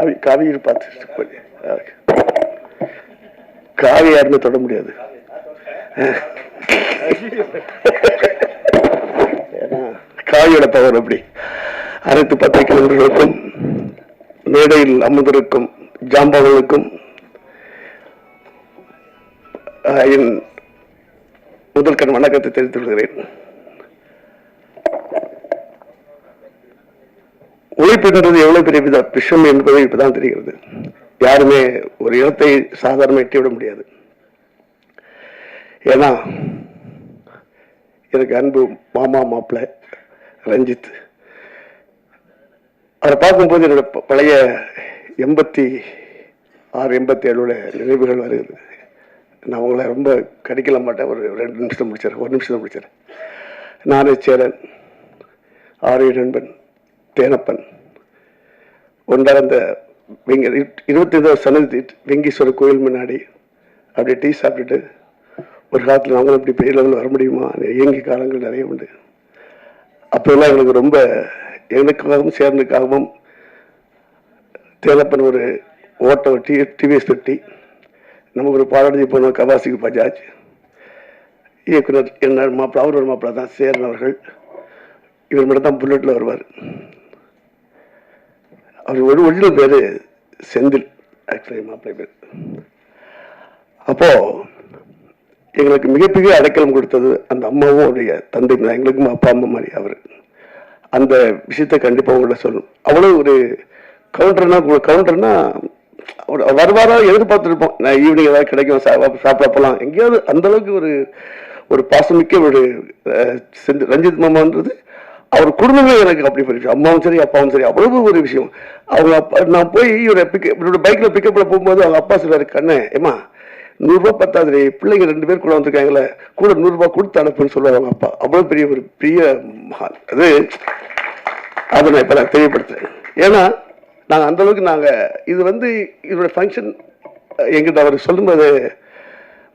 காவி காவியில் பார்த்து காவி யாருமே தொட முடியாது. காவியோட பவர் அப்படி அனைத்து பத்து நண்பர்களுக்கும் மேடையில் அமர்ந்திருக்கும் ஜாம்பவர்களுக்கும் என் முதல் கண் வணக்கத்தை தெரிவித்துக் கொள்கிறேன். உழைப்புன்றது எவ்வளவு பெரிய வித விஷயம் என்பது இப்பதான் தெரிகிறது. யாருமே ஒரு இடத்தை சாதாரண எட்டிவிட முடியாது. ஏன்னா எனக்கு அன்பு மாமா மாப்பிள்ள ரஞ்சித். அவரை பார்க்கும்போது என்னோட ப- பழைய எண்பத்தி ஆறு எண்பத்தி ஏழோட நினைவுகள் வருகிறது. நான் உங்களை ரொம்ப கடிக்கல மாட்டேன். ஒரு ரெண்டு நிமிஷம் முடிச்சிடறேன். ஒரு நிமிஷம் முடிச்சிடறேன். நானே சேரன் ஆரிய நண்பன். தேனப்பன். ஒன்றாக அந்த இருபத்தி ஐந்தாவது சனதி வெங்கீஸ்வரர் கோயில் முன்னாடி அப்படியே டீ சாப்பிட்டுட்டு ஒரு காலத்தில் நாங்களும் இப்படி பெரிய லெவலில் வர முடியுமா? இயங்கி காலங்கள் நிறைய உண்டு. அப்போல்லாம் எங்களுக்கு ரொம்ப எனக்காகவும் சேர்ந்துக்காகவும் தேலப்பன் ஒரு ஓட்ட டி டிவிஎஸ் தொட்டி நமக்கு ஒரு பாலாஜி போனோம் கவாசிக்கு பஜாஜ். இயக்குனர் என்ன மாப்பிள்ள அவர் ஒரு மாப்பிள்ள தான் சேர்ந்தவர்கள் இவர் மட்டும் தான் புல்லட்டில் வருவார். அவர் ஒரு ஒரிஜினல் பேர் செந்தில் ஆக்சுவலி மாப்பிள்ளை பேர். அப்போது எங்களுக்கு மிகப்பெரிய அடைக்கலம் கொடுத்தது அந்த அம்மாவும் அவருடைய தந்தை தான். எங்களுக்கும் அப்பா அம்மா மாதிரி அவர். அந்த விஷயத்தை கண்டிப்பாக உங்கள்ட்ட சொல்லணும். அவ்வளோ ஒரு கவுண்டர்னா கவுண்டர்னா அவர் வருவாரா எதிர்பார்த்துருப்போம். நான் ஈவினிங் ஏதாவது கிடைக்கும் சாப்பிட போகலாம் எங்கேயாவது அந்த அளவுக்கு ஒரு ஒரு பாசமிக்க ஒரு அஹ், செந்து- ரஞ்சித் மாமான்றது அவர் குடும்பமே எனக்கு அப்படி ஒரு விஷயம் அம்மாவும் சரி அப்பாவும் சரி அவ்வளவு ஒரு விஷயம். அவங்க அப்பா நான் போய் இவரை பிக் இவரோட பைக்கில் பிக்கப்பில் போகும்போது அவங்க அப்பா சொல்லுவார் கண்ணு ஏமா நூறுரூவா பத்தாது பிள்ளைங்க ரெண்டு பேர் கூட வந்திருக்காங்களே கூட நூறுரூவா கொடுத்து அனுப்புன்னு சொல்லுவாங்க அவங்க அப்பா. அவ்வளோ பெரிய ஒரு பெரிய மகான் அது அதை நான் இப்போ நான் தெரியப்படுத்துறேன். ஏன்னா நாங்கள் அந்தளவுக்கு நாங்கள் இது வந்து இதோட ஃபங்க்ஷன் எங்கிட்ட அவர் சொல்லும்போது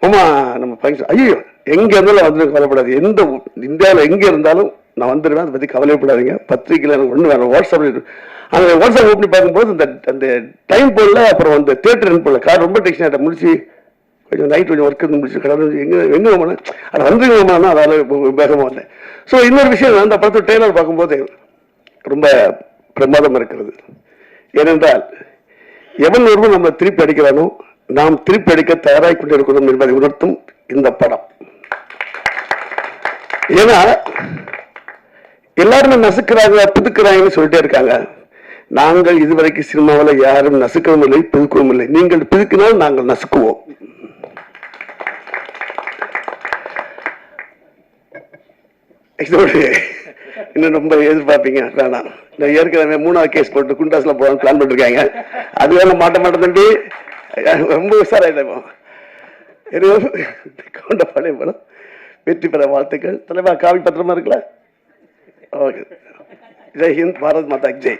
மாமா நம்ம ஃபங்க்ஷன் ஐயோ எங்கே இருந்தாலும் வந்து கவலைப்படாது. எந்த இந்தியாவில் எங்கே இருந்தாலும் நான் வந்துடுவேன். அதை பற்றி கவலைப்படாதீங்க பத்திரிக்கையில் எனக்கு ஒன்று வேணும். வாட்ஸ்அப் அந்த வாட்ஸ்அப் ஓப்பனி பார்க்கும்போது இந்த அந்த டைம் போடல அப்புறம் அந்த தேட்டர் போடல கார் ரொம்ப டெக்ஷன் ஆகிட்ட முடிச்சு கொஞ்சம் நைட் கொஞ்சம் ஒர்க் இருந்து முடிச்சு கடந்து எங்கே எங்கே போனேன் அது வந்துருங்கம்மா அதால் வேகமாக வந்தேன். ஸோ இன்னொரு விஷயம் அந்த படத்தை டெய்லர் பார்க்கும்போது ரொம்ப பிரமாதம் இருக்கிறது. ஏனென்றால் எவன் ஒருவன் நம்ம திருப்பி அடிக்கிறானோ நாம் திருப்பி அடிக்க தயாராகி கொண்டிருக்கிறோம் என்பதை உணர்த்தும் இந்த படம். ஏன்னா எல்லாருமே நசுக்கிறாங்க புதுக்கிறாங்கன்னு சொல்லிட்டே இருக்காங்க. நாங்கள் இதுவரைக்கும் சினிமாவில் யாரும் நசுக்கவும் இல்லை புதுக்கவும் இல்லை நீங்கள் புதுக்கினால் நாங்கள் நசுக்குவோம். இதோடு இன்னும் ரொம்ப எதிர்பார்ப்பீங்க வேணாம். நான் ஏற்கனவே மூணாவது கேஸ் போட்டு குண்டாஸில் போகலான்னு பிளான் பண்ணிருக்காங்க. அது வேணும் மாட்ட மாட்டேன் தம்பி. ரொம்ப உஷாராயிட்டோம் கவுண்ட பழைய படம் வெற்றி பெற வாழ்த்துக்கள். தலைவா காவி பத்திரமா இருக்கல? जय हिंद भारत माता जय।